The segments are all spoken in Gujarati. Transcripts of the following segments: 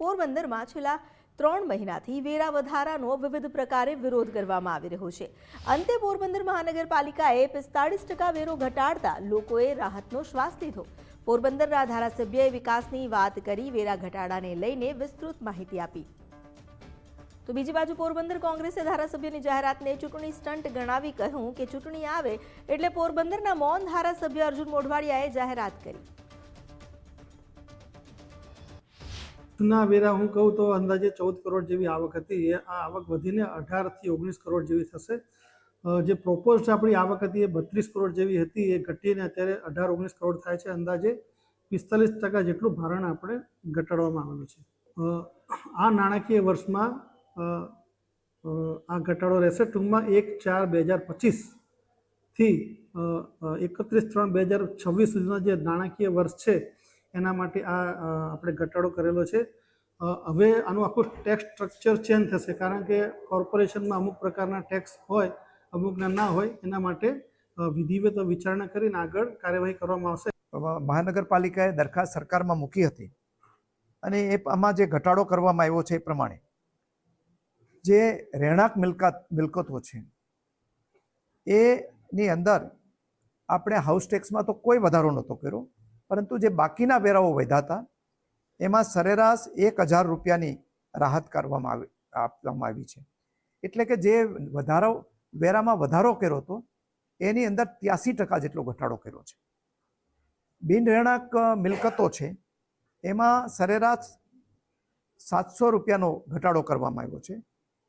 પોરબંદરમાં છેલ્લા ત્રણ મહિનાથી વેરા વધારાનો વિવિધ પ્રકારે વિરોધ કરવામાં આવી રહ્યો છે. અંતે પોરબંદર મહાનગરપાલિકાએ પિસ્તાળીસ ટકા વેરો ઘટાડતા લોકોએ રાહતનો શ્વાસ લીધો. પોરબંદરના ધારાસભ્યએ વિકાસની વાત કરી વેરા ઘટાડાને લઈને વિસ્તૃત માહિતી આપી. તો બીજી બાજુ પોરબંદર કોંગ્રેસે ધારાસભ્યની જાહેરાતને ચૂંટણી સ્ટન્ટ ગણાવી કહ્યું કે ચૂંટણી આવે એટલે પોરબંદરના મૌન ધારાસભ્ય અર્જુન મોઢવાડિયાએ જાહેરાત કરી. જૂના વેરા, હું કહું તો અંદાજે ચૌદ કરોડ જેવી આવક હતી. એ આ આવક વધીને અઢારથી ઓગણીસ કરોડ જેવી થશે. જે પ્રોપોઝ આપણી આવક હતી એ બત્રીસ કરોડ જેવી હતી. એ ઘટીને અત્યારે અઢાર ઓગણીસ કરોડ થાય છે. અંદાજે પિસ્તાલીસ ટકા જેટલું ભારણ આપણે ઘટાડવામાં આવેલું છે. આ નાણાકીય વર્ષમાં આ ઘટાડો રહેશે. ટૂંકમાં એક ચાર બે હજાર પચીસથી એકત્રીસ ત્રણ બે હજાર છવ્વીસ સુધીના જે નાણાકીય વર્ષ છે એના માટે આ આપણે ઘટાડો કરેલો છે. હવે આનું આખું ટેક્સ સ્ટ્રક્ચર ચેન્જ થશે, કારણ કે કોર્પોરેશનમાં અમુક પ્રકારના ટેક્સ હોય, અમુકના ના હોય, એના માટે વિધિવત વિચારણા કરીને આગળ કાર્યવાહી કરવામાં આવશે. મહાનગરપાલિકાએ દરખાસ્ત સરકારમાં મૂકી હતી. અને એ આમાં જે ઘટાડો કરવામાં આવ્યો છે એ પ્રમાણે, જે રહેણાંક મિલકત, મિલકતો છે, એની અંદર આપણે હાઉસ ટેક્સમાં તો કોઈ વધારો નહોતો કર્યો. પરંતુ જે બાકીના વેરાઓ વધ્યા હતા, એમાં સરેરાશ એક હજાર રૂપિયાની રાહત કરવામાં આવી, આપવામાં આવી છે. એટલે કે જે વધારો, વેરામાં વધારો કર્યો હતો, એની અંદર ત્યાસી ટકા જેટલો ઘટાડો કર્યો છે. બિન રહેણાંક મિલકતો છે, એમાં સરેરાશ સાતસો રૂપિયાનો ઘટાડો કરવામાં આવ્યો છે.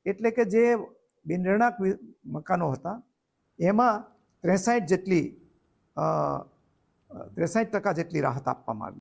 એટલે કે જે બિન રહેણાંક મકાનો હતા, એમાં ત્રેસાઠ જેટલી ત્રેસાઠ ટકા જેટલી રાહત આપવામાં આવી